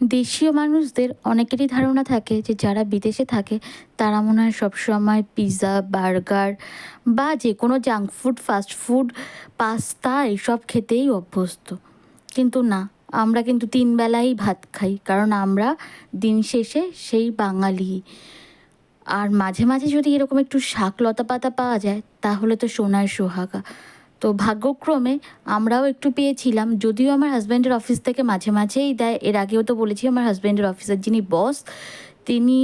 দেশীয় মানুষদের অনেকেরই ধারণা থাকে যে যারা বিদেশে থাকে, তারা মনে হয় সবসময় পিৎজা বার্গার বা যে কোনো junk food, fast food, pasta এসব খেতেই অভ্যস্ত। কিন্তু না, আমরা কিন্তু তিন বেলাই ভাত খাই, কারণ আমরা দিন শেষে সেই বাঙালি। আর মাঝে মাঝে যদি এরকম একটু শাক লতা পাতা পাওয়া যায়, তাহলে তো সোনার সোহাগা। তো ভাগ্যক্রমে আমরাও একটু পেয়েছিলাম। যদিও আমার হাজব্যান্ডের অফিস থেকে মাঝে মাঝেই দেয়। এর আগেও তো বলেছি, আমার হাজব্যান্ডের অফিসের যিনি বস তিনি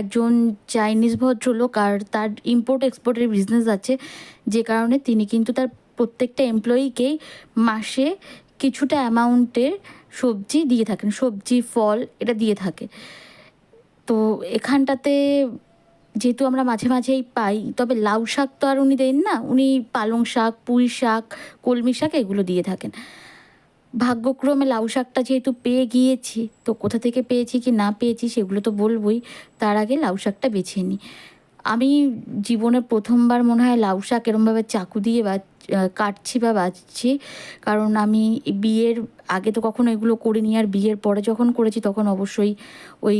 একজন চাইনিজ ভদ্রলোক আর তার ইম্পোর্ট এক্সপোর্টের বিজনেস আছে। যে কারণে তিনি কিন্তু তার প্রত্যেকটা এমপ্লয়িকেই মাসে কিছুটা অ্যামাউন্টের সবজি দিয়ে থাকেন। সবজি, ফল, এটা দিয়ে থাকে। তো এখানটাতে যেহেতু আমরা মাঝে মাঝেই পাই, তবে লাউ শাক তো আর উনি দেন না। উনি পালং শাক, পুঁই শাক, কলমি শাক এগুলো দিয়ে থাকেন। ভাগ্যক্রমে লাউ শাকটা যেহেতু পেয়ে গিয়েছি, তো কোথা থেকে পেয়েছি কি না পেয়েছি সেগুলো তো বলবই, তার আগে লাউ শাকটা বেছে নিই। আমি জীবনে প্রথমবার মনে হয় লাউ শাক এরমভাবে চাকু দিয়ে বা কাটছি বা বাজছি। কারণ আমি বিয়ের আগে তো কখনো এগুলো করিনি, আর বিয়ের পরে যখন করেছি তখন অবশ্যই ওই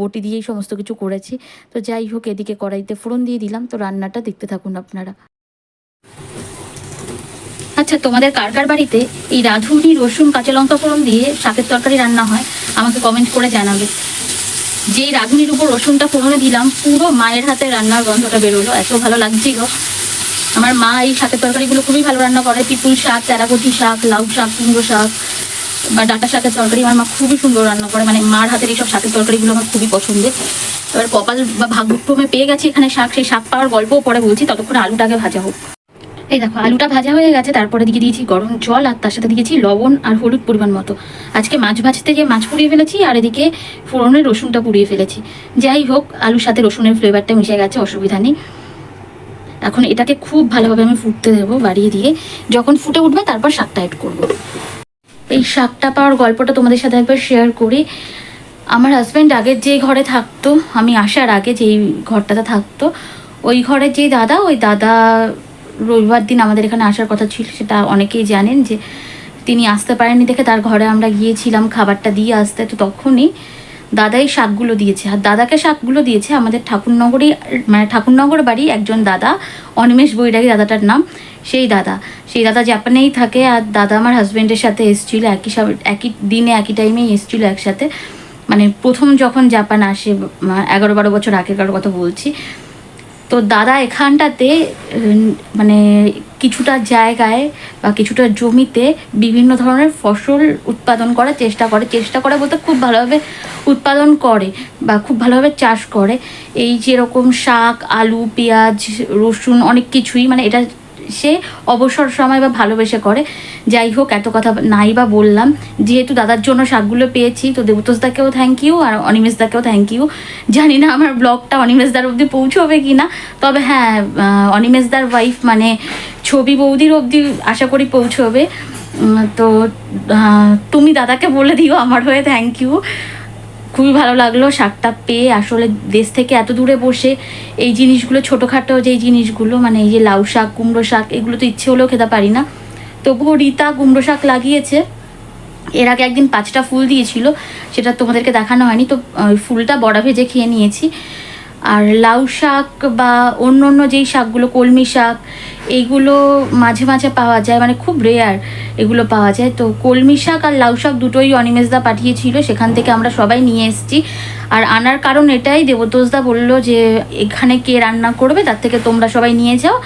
বটি দিয়েই সমস্ত কিছু করেছি। তো যাই হোক, এদিকে কড়াইতে ফোড়ন দিয়ে দিলাম। তো রান্নাটা দেখতে থাকুন আপনারা। আচ্ছা তোমাদের কার কার বাড়িতে এই রাঁধুনি, রসুন, কাঁচা লঙ্কা ফোড়ন দিয়ে শাকের তরকারি রান্না হয়? আমাকে কমেন্ট করে জানাবে। যেই রাঁধুনির উপর রসুনটা ফোড়নে দিলাম, পুরো মায়ের হাতে রান্নার গন্ধটা বেরোলো, এত ভালো লাগছিল। আমার মা এই শাকের তরকারিগুলো খুবই ভালো রান্না করে, পিপুল শাক তেরাকটি শাক, লাউ শাক, কুমড়ো শাক বা ডাটা শাকের তরকারি আমার মা খুবই সুন্দর রান্না করে মানে মার হাতের এইসব শাকের তরকারিগুলো আমার খুবই পছন্দের। এবার কপাল বা ভাগ্যক্রমে পেয়ে গেছি এখানে শাক, সেই শাক পাওয়ার গল্পও পরে বলছি, ততক্ষণে আলুটাকে ভাজা হোক। এই দেখো, আলুটা ভাজা হয়ে গেছে, তারপরে দিকে দিয়েছি গরম জল, আর তার সাথে দিয়েছি লবণ আর হলুদ পরিমাণ মতো। আজকে মাছ ভাজতে গিয়ে মাছ পুড়িয়ে ফেলেছি, আর এদিকে ফোড়নের রসুনটা পুড়িয়ে ফেলেছি। যাই হোক, আলুর সাথে রসুনের ফ্লেভারটা মিশে গেছে, অসুবিধা নেই। এখন এটাকে খুব ভালোভাবে আমি ফুটতে দেবো বাড়িয়ে দিয়ে। যখন ফুটে উঠবে, তারপর শাকটা অ্যাড করব। এই শাকটা পাওয়ার গল্পটা তোমাদের সাথে একবার শেয়ার করি। আমার হাজব্যান্ড আগের যে ঘরে থাকতো, আমি আসার আগে যেই ঘরটাতে থাকতো, ওই ঘরের যে দাদা, ওই দাদা রবিবার দিন আমাদের এখানে আসার কথা ছিল, সেটা অনেকেই জানেন যে তিনি আসতে পারেননি দেখে তার ঘরে আমরা গিয়েছিলাম, খাবারটা দিয়ে আসতে তো তখনই দাদাই শাকগুলো দিয়েছে। আর দাদাকে শাকগুলো দিয়েছে আমাদের ঠাকুরনগরই মানে ঠাকুরনগর বাড়ি একজন দাদা, অনিমেষ বৈরাগী দাদাটার নাম, সেই দাদা। সেই দাদা জাপানেই থাকে আর দাদা আমার হাজব্যান্ডের সাথে এসেছিল, একই সব, একই দিনে, একই টাইমেই এসেছিল একসাথে। মানে প্রথম যখন জাপান আসে, এগারো বারো বছর আগেকার কথা বলছি তো দাদা এখানটাতে মানে কিছুটা জায়গায় বা কিছুটা জমিতে বিভিন্ন ধরনের ফসল উৎপাদন করার চেষ্টা করে। চেষ্টা করে বলতে খুব ভালোভাবে উৎপাদন করে বা খুব ভালোভাবে চাষ করে। এই যেরকম শাক, আলু, পেঁয়াজ, রসুন অনেক কিছুই মানে এটা সে অবসর সময় বা ভালোবেসে করে। যাই হোক, এত কথা নাই বা বললাম। যেহেতু দাদার জন্য শাকগুলো পেয়েছি, তো দেবতোষদাকেও থ্যাংক ইউ আর অনিমেষদাকেও থ্যাংক ইউ জানি না আমার ব্লগটা অনিমেষদার অবধি পৌঁছবে কি না তবে হ্যাঁ অনিমেষদার ওয়াইফ মানে ছবি বৌদির অবধি আশা করি পৌঁছবে। তো তুমি দাদাকে বলে দিও আমার হয়ে থ্যাংক ইউ খুবই ভালো লাগল শাকটা পেয়ে। আসলে দেশ থেকে এত দূরে বসে এই জিনিসগুলো, ছোটোখাটো যেই জিনিসগুলো মানে এই যে লাউ শাক, কুমড়ো শাক, এগুলো তো ইচ্ছে হলেও খেতে পারি না। তবুও রীতা কুমড়ো শাক লাগিয়েছে। এর আগে একদিন পাঁচটা ফুল দিয়েছিল, সেটা তোমাদেরকে দেখানো হয়নি। তো ফুলটা বড়া ভেজে খেয়ে নিয়েছি। আর লাউ শাক বা অন্য অন্য যেই শাকগুলো, কলমি শাক, এইগুলো মাঝে মাঝে পাওয়া যায় মানে খুব রেয়ার এগুলো পাওয়া যায়। তো কলমি শাক আর লাউ শাক দুটোই অনিমেষদা পাঠিয়েছিল, সেখান থেকে আমরা সবাই নিয়ে এসেছি। আর আনার কারণ এটাই, দেবতোষদা বলল যে এখানে কে রান্না করবে, তার থেকে তোমরা সবাই নিয়ে যাও।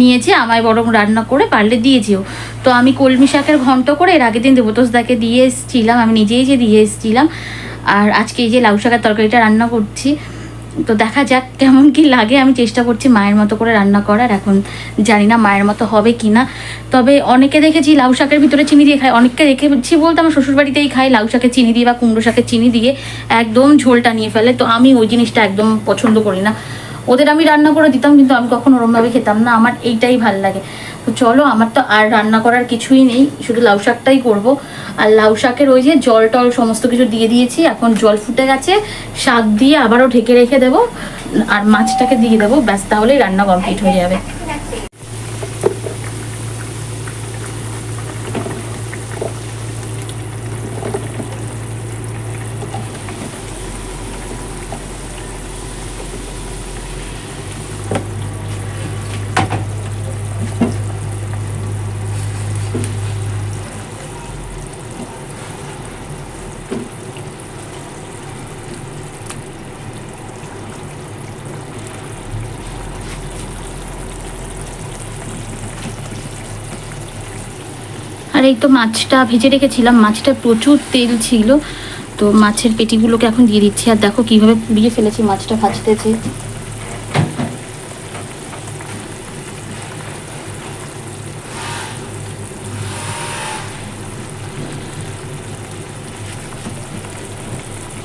নিয়েছে আমায় বরং রান্না করে পারলে দিয়ে যেও। তো আমি কলমি শাকের ঘন্ট করে এর আগের দিন দেবতোষদাকে দিয়ে এসেছিলাম, আমি নিজেই যে দিয়ে এসেছিলাম। আর আজকে এই যে লাউ শাকের তরকারিটা রান্না করছি তো দেখা যাক কেমন কি লাগে। আমি চেষ্টা করছি মায়ের মতো করে রান্না করার, এখন জানি না মায়ের মতো হবে কি না তবে অনেকে দেখেছি লাউ শাকের ভিতরে চিনি দিয়ে খায়, অনেককে দেখেছি বলতে আমার শ্বশুরবাড়িতেই খাই লাউ শাকে চিনি দিয়ে বা কুমড়ো শাকে চিনি দিয়ে, একদম ঝোলটা নিয়ে ফেলে। তো আমি ওই জিনিসটা একদম পছন্দ করি না। ওদের আমি রান্না করে দিতাম, কিন্তু আমি কখনো ওরমভাবে খেতাম না। আমার এইটাই ভালো লাগে। তো চলো, আমার তো আর রান্না করার কিছুই নেই। শুধু লাউ শাকটাই করব। আর লাউ শাকের ওই যে জল টল সমস্ত কিছু দিয়ে দিয়েছি। এখন জল ফুটে গেছে। শাক দিয়ে আবারও ঢেকে রেখে দেবো। আর মাছটাকে দিয়ে দেবো। ব্যাস, তাহলেই রান্না কমপ্লিট হয়ে যাবে আর এই তো মাছটা ভেজে রেখেছিলাম। মাছটা প্রচুর তেল ছিল। তো মাছের পেটিগুলোকে এখন দিয়ে দিচ্ছি। আর দেখো কীভাবে পুড়িয়ে ফেলেছি মাছটা ভাজতেছে।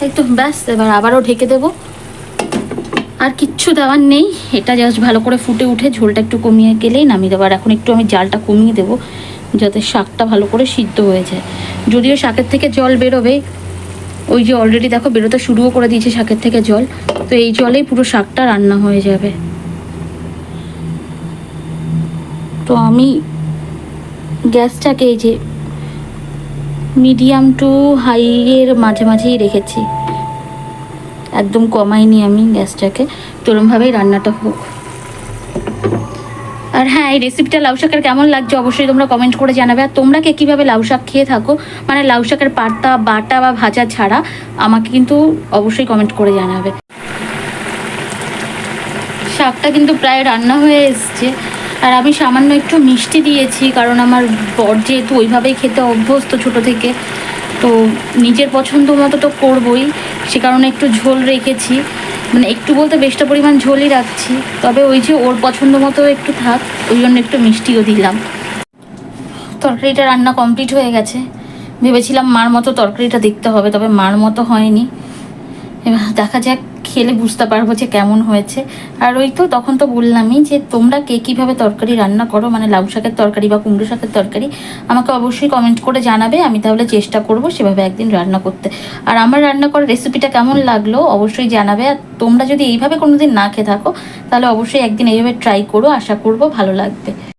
এই তো ব্যাস, এবার আবারও ঢেকে দেবো। আর কিচ্ছু দেওয়ার নেই। এটা জাস্ট ভালো করে ফুটে উঠে ঝোলটা একটু কমিয়ে গেলেই নামিয়ে দেবো। আর এখন একটু আমি জালটা কমিয়ে দেবো। যাতে শাকটা ভালো করে সিদ্ধ হয়ে যায়। যদিও শাকের থেকে জল বেরোবে, ওই যে অলরেডি দেখো বেরোতে শুরুও করে দিয়েছে শাকের থেকে জল, তো এই জলেই পুরো শাকটা রান্না হয়ে যাবে। তো আমি গ্যাসটাকে এই যে মিডিয়াম টু হাইয়ের মাঝে মাঝেই রেখেছি। একদম কমাইনি আমি গ্যাসটাকে তোরমভাবেই রান্নাটা হোক। আর হ্যাঁ এই রেসিপিটা লাউ শাকের কেমন লাগছে অবশ্যই তোমরা কমেন্ট করে জানাবে। আর তোমরা কে কীভাবে লাউ শাক খেয়ে থাকো? মানে লাউ শাকের পাতা, বাটা বা ভাজা ছাড়া আমাকে কিন্তু অবশ্যই কমেন্ট করে জানাবে। শাকটা কিন্তু প্রায় রান্না হয়ে এসছে। আর আমি সামান্য একটু মিষ্টি দিয়েছি, কারণ আমার বর যেহেতু ওইভাবেই খেতে অভ্যস্ত ছোট থেকে, তো নিজের পছন্দ মতো তো করবই। সে কারণে একটু ঝোল রেখেছি। মানে একটু বলতে বেশটা পরিমাণ ঝোলই রাখছি, তবে ওই যে ওর পছন্দ মতো একটু থাক, ওই জন্য একটু মিষ্টিও দিলাম। তরকারিটা রান্না কমপ্লিট হয়ে গেছে। ভেবেছিলাম মার মতো তরকারিটা দেখতে হবে, তবে মার মতো হয়নি। এবার দেখা যাক খেলে বুঝতে পারব যে কেমন হয়েছে। আর ওই তো তখন তো বললামই যে তোমরা কে কীভাবে তরকারি রান্না করো মানে লাউ শাকের তরকারি বা কুমড়ো শাকের তরকারি, আমাকে অবশ্যই কমেন্ট করে জানাবে, আমি তাহলে চেষ্টা করব সেভাবে একদিন রান্না করতে। আর আমার রান্না করার রেসিপিটা কেমন লাগল অবশ্যই জানাবে, আর তোমরা যদি এইভাবে কোনোদিন না খেয়ে থাকো, তাহলে অবশ্যই একদিন এইভাবে ট্রাই করো, আশা করব ভালো লাগবে।